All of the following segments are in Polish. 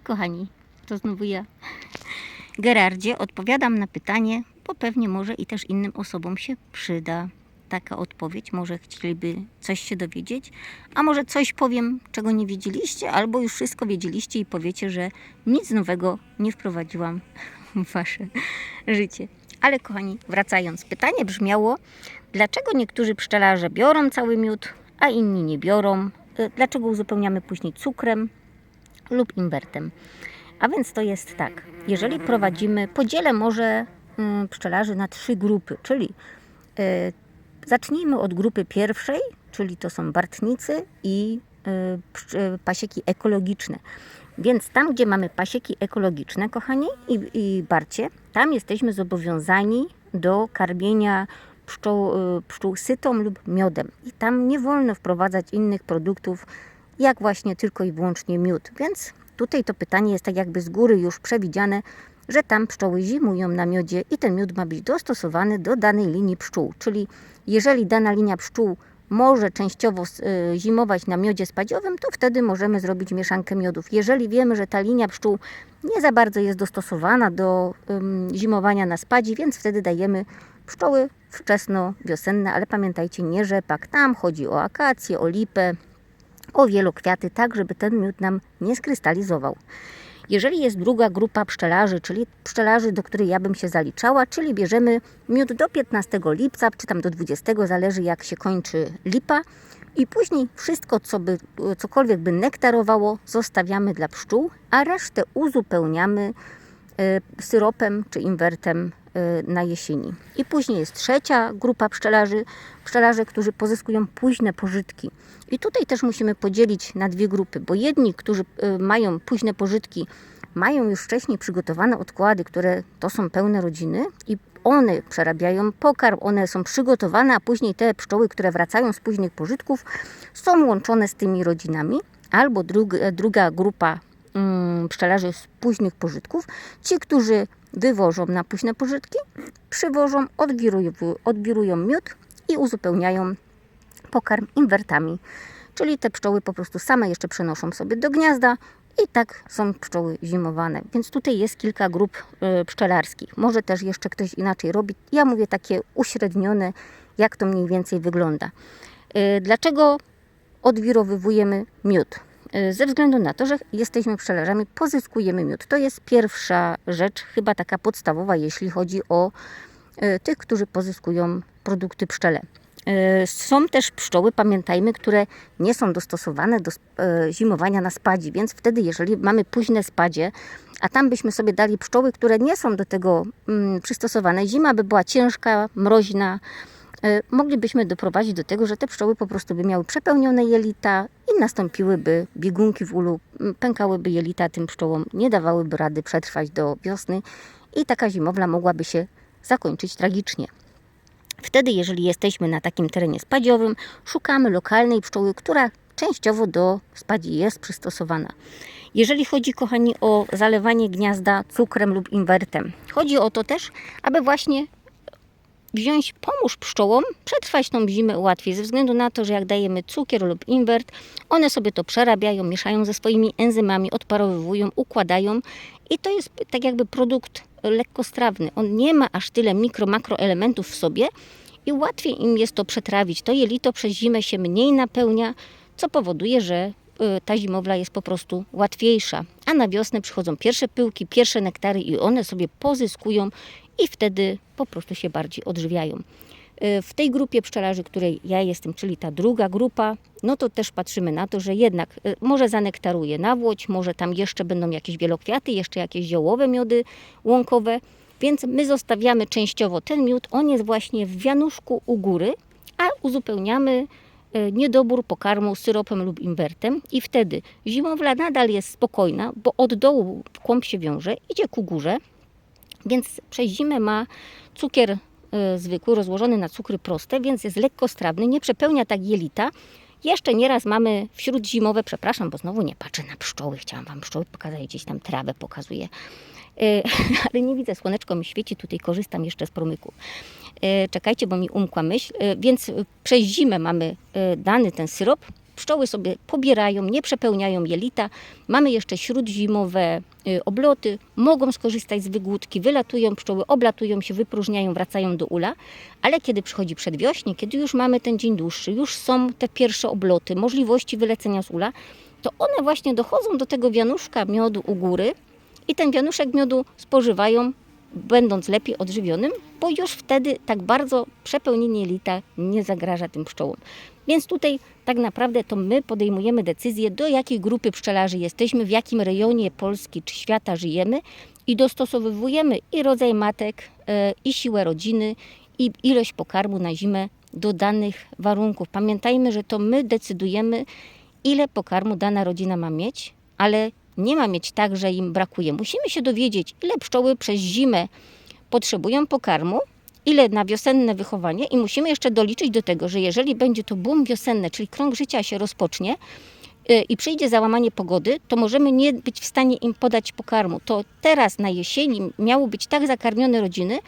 Hej kochani, to znowu ja. Gerardzie, odpowiadam na pytanie, bo pewnie może i też innym osobom się przyda taka odpowiedź. Może chcieliby coś się dowiedzieć, a może coś powiem, czego nie wiedzieliście, albo już wszystko wiedzieliście i powiecie, że nic nowego nie wprowadziłam w wasze życie. Ale kochani, wracając, pytanie brzmiało, dlaczego niektórzy pszczelarze biorą cały miód, a inni nie biorą? Y, Dlaczego uzupełniamy później cukrem lub inwertem? A więc to jest tak, jeżeli prowadzimy, podzielę może mm, pszczelarzy na trzy grupy, czyli y, zacznijmy od grupy pierwszej, czyli to są bartnicy i y, y, pasieki ekologiczne. Więc tam, gdzie mamy pasieki ekologiczne, kochani, i, i barcie, tam jesteśmy zobowiązani do karmienia pszczół, pszczół sytą lub miodem. I tam nie wolno wprowadzać innych produktów, jak właśnie tylko i wyłącznie miód. Więc tutaj to pytanie jest tak jakby z góry już przewidziane, że tam pszczoły zimują na miodzie i ten miód ma być dostosowany do danej linii pszczół. Czyli jeżeli dana linia pszczół może częściowo y, zimować na miodzie spadziowym, to wtedy możemy zrobić mieszankę miodów. Jeżeli wiemy, że ta linia pszczół nie za bardzo jest dostosowana do zimowania na spadzi, więc wtedy dajemy pszczoły wczesno-wiosenne, ale pamiętajcie, nie rzepak. Tam chodzi o akacje, o lipę, o wielokwiaty, tak żeby ten miód nam nie skrystalizował. Jeżeli jest druga grupa pszczelarzy, czyli pszczelarzy, do której ja bym się zaliczała, czyli bierzemy miód do 15 lipca, czy tam do 20, zależy jak się kończy lipa. I później wszystko, co by, cokolwiek by nektarowało, zostawiamy dla pszczół, a resztę uzupełniamy e, syropem czy inwertem na jesieni. I później jest trzecia grupa pszczelarzy, pszczelarze, którzy pozyskują późne pożytki. I tutaj też musimy podzielić na dwie grupy, bo jedni, którzy e, mają późne pożytki, mają już wcześniej przygotowane odkłady, które to są pełne rodziny i one przerabiają pokarm, one są przygotowane, a później te pszczoły, które wracają z późnych pożytków, są łączone z tymi rodzinami. Albo drug, druga grupa mm, pszczelarzy z późnych pożytków, ci, którzy wywożą na późne pożytki, przywożą, odwirują, odwirują miód i uzupełniają pokarm inwertami. Czyli te pszczoły po prostu same jeszcze przenoszą sobie do gniazda i tak są pszczoły zimowane. Więc tutaj jest kilka grup y, pszczelarskich. Może też jeszcze ktoś inaczej robi. Ja mówię takie uśrednione, jak to mniej więcej wygląda. Y, Dlaczego odwirowywujemy miód? Y, Ze względu na to, że jesteśmy pszczelarzami, pozyskujemy miód. To jest pierwsza rzecz, chyba taka podstawowa, jeśli chodzi o y, tych, którzy pozyskują produkty pszczele. Y, Są też pszczoły, pamiętajmy, które nie są dostosowane do zimowania na spadzi, więc wtedy, jeżeli mamy późne spadzie, a tam byśmy sobie dali pszczoły, które nie są do tego mm, przystosowane, zima by była ciężka, mroźna, moglibyśmy doprowadzić do tego, że te pszczoły po prostu by miały przepełnione jelita i nastąpiłyby biegunki w ulu, pękałyby jelita tym pszczołom, nie dawałyby rady przetrwać do wiosny i taka zimowla mogłaby się zakończyć tragicznie. Wtedy, jeżeli jesteśmy na takim terenie spadziowym, szukamy lokalnej pszczoły, która częściowo do spadzi jest przystosowana. Jeżeli chodzi, kochani, o zalewanie gniazda cukrem lub inwertem, chodzi o to też, aby właśnie wziąć pomóż pszczołom przetrwać tą zimę łatwiej, ze względu na to, że jak dajemy cukier lub inwert, one sobie to przerabiają, mieszają ze swoimi enzymami, odparowywują, układają i to jest tak jakby produkt lekkostrawny. On nie ma aż tyle mikro, makroelementów w sobie i łatwiej im jest to przetrawić. To jelito przez zimę się mniej napełnia, co powoduje, że y, ta zimowla jest po prostu łatwiejsza. A na wiosnę przychodzą pierwsze pyłki, pierwsze nektary i one sobie pozyskują i wtedy po prostu się bardziej odżywiają. Y, W tej grupie pszczelarzy, której ja jestem, czyli ta druga grupa, no to też patrzymy na to, że jednak y, może zanektaruje nawłoć, może tam jeszcze będą jakieś wielokwiaty, jeszcze jakieś ziołowe miody łąkowe, więc my zostawiamy częściowo ten miód, on jest właśnie w wianuszku u góry, a uzupełniamy y, niedobór pokarmu syropem lub inwertem i wtedy zimowla nadal jest spokojna, bo od dołu kłąb się wiąże, idzie ku górze, więc przez zimę ma cukier y, zwykły, rozłożony na cukry proste, więc jest lekkostrawny, nie przepełnia tak jelita. Jeszcze nieraz mamy wśród zimowe, przepraszam, bo znowu nie patrzę na pszczoły, chciałam Wam pszczoły pokazać, gdzieś tam trawę pokazuję. Y, Ale nie widzę, słoneczko mi świeci, tutaj korzystam jeszcze z promyku. Y, Czekajcie, bo mi umkła myśl. Więc przez zimę mamy dany ten syrop, Pszczoły sobie pobierają, nie przepełniają jelita. Mamy jeszcze śródzimowe y, obloty, mogą skorzystać z wygłódki, wylatują pszczoły, oblatują się, wypróżniają, wracają do ula. Ale kiedy przychodzi przedwiośnie, kiedy już mamy ten dzień dłuższy, już są te pierwsze obloty, możliwości wylecenia z ula, to one właśnie dochodzą do tego wianuszka miodu u góry i ten wianuszek miodu spożywają, będąc lepiej odżywionym, bo już wtedy tak bardzo przepełnienie jelita nie zagraża tym pszczołom. Więc tutaj tak naprawdę to my podejmujemy decyzję, do jakiej grupy pszczelarzy jesteśmy, w jakim rejonie Polski czy świata żyjemy i dostosowujemy i rodzaj matek, e, i siłę rodziny, i ilość pokarmu na zimę do danych warunków. Pamiętajmy, że to my decydujemy, ile pokarmu dana rodzina ma mieć, ale nie ma mieć tak, że im brakuje. Musimy się dowiedzieć, ile pszczoły przez zimę potrzebują pokarmu, ile na wiosenne wychowanie i musimy jeszcze doliczyć do tego, że jeżeli będzie to boom wiosenny, czyli krąg życia się rozpocznie y, i przyjdzie załamanie pogody, to możemy nie być w stanie im podać pokarmu. To teraz na jesieni miało być tak zakarmione rodziny,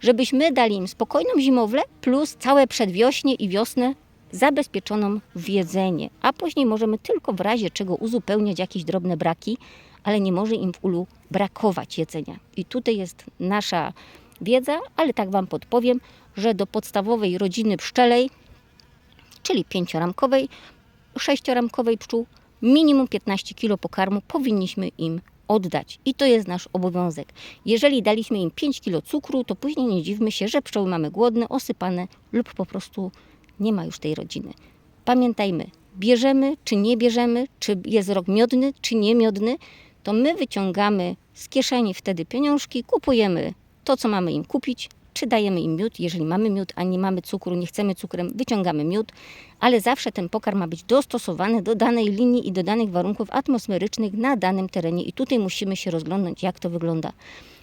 żebyśmy dali im spokojną zimowlę plus całe przedwiośnie i wiosnę zabezpieczoną w jedzenie, a później możemy tylko w razie czego uzupełniać jakieś drobne braki, ale nie może im w ulu brakować jedzenia. I tutaj jest nasza wiedza, ale tak Wam podpowiem, że do podstawowej rodziny pszczelej, czyli pięcioramkowej, sześcioramkowej pszczół, minimum 15 kg pokarmu powinniśmy im oddać. I to jest nasz obowiązek. Jeżeli daliśmy im 5 kg cukru, to później nie dziwmy się, że pszczoły mamy głodne, osypane lub po prostu nie ma już tej rodziny. Pamiętajmy, bierzemy czy nie bierzemy, czy jest rok miodny, czy nie miodny, to my wyciągamy z kieszeni wtedy pieniążki, kupujemy to, co mamy im kupić, czy dajemy im miód, jeżeli mamy miód, a nie mamy cukru, nie chcemy cukrem, wyciągamy miód, ale zawsze ten pokarm ma być dostosowany do danej linii i do danych warunków atmosferycznych na danym terenie i tutaj musimy się rozglądać, jak to wygląda.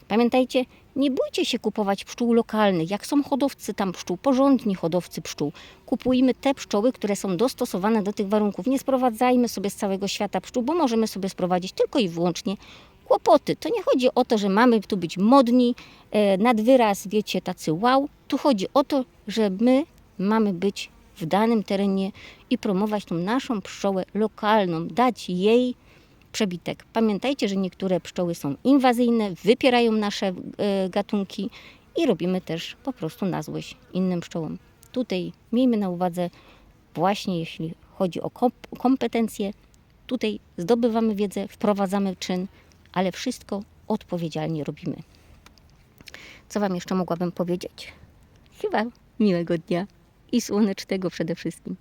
Pamiętajcie, nie bójcie się kupować pszczół lokalnych. Jak są hodowcy tam pszczół, porządni hodowcy pszczół, kupujmy te pszczoły, które są dostosowane do tych warunków. Nie sprowadzajmy sobie z całego świata pszczół, bo możemy sobie sprowadzić tylko i wyłącznie kłopoty. To nie chodzi o to, że mamy tu być modni, e, nad wyraz, wiecie, tacy wow. Tu chodzi o to, że my mamy być w danym terenie i promować tą naszą pszczołę lokalną, dać jej przebitek. Pamiętajcie, że niektóre pszczoły są inwazyjne, wypierają nasze e, gatunki i robimy też po prostu na złość innym pszczołom. Tutaj miejmy na uwadze właśnie jeśli chodzi o komp- kompetencje, tutaj zdobywamy wiedzę, wprowadzamy czyn, ale wszystko odpowiedzialnie robimy. Co Wam jeszcze mogłabym powiedzieć? Chyba miłego dnia i słonecznego przede wszystkim.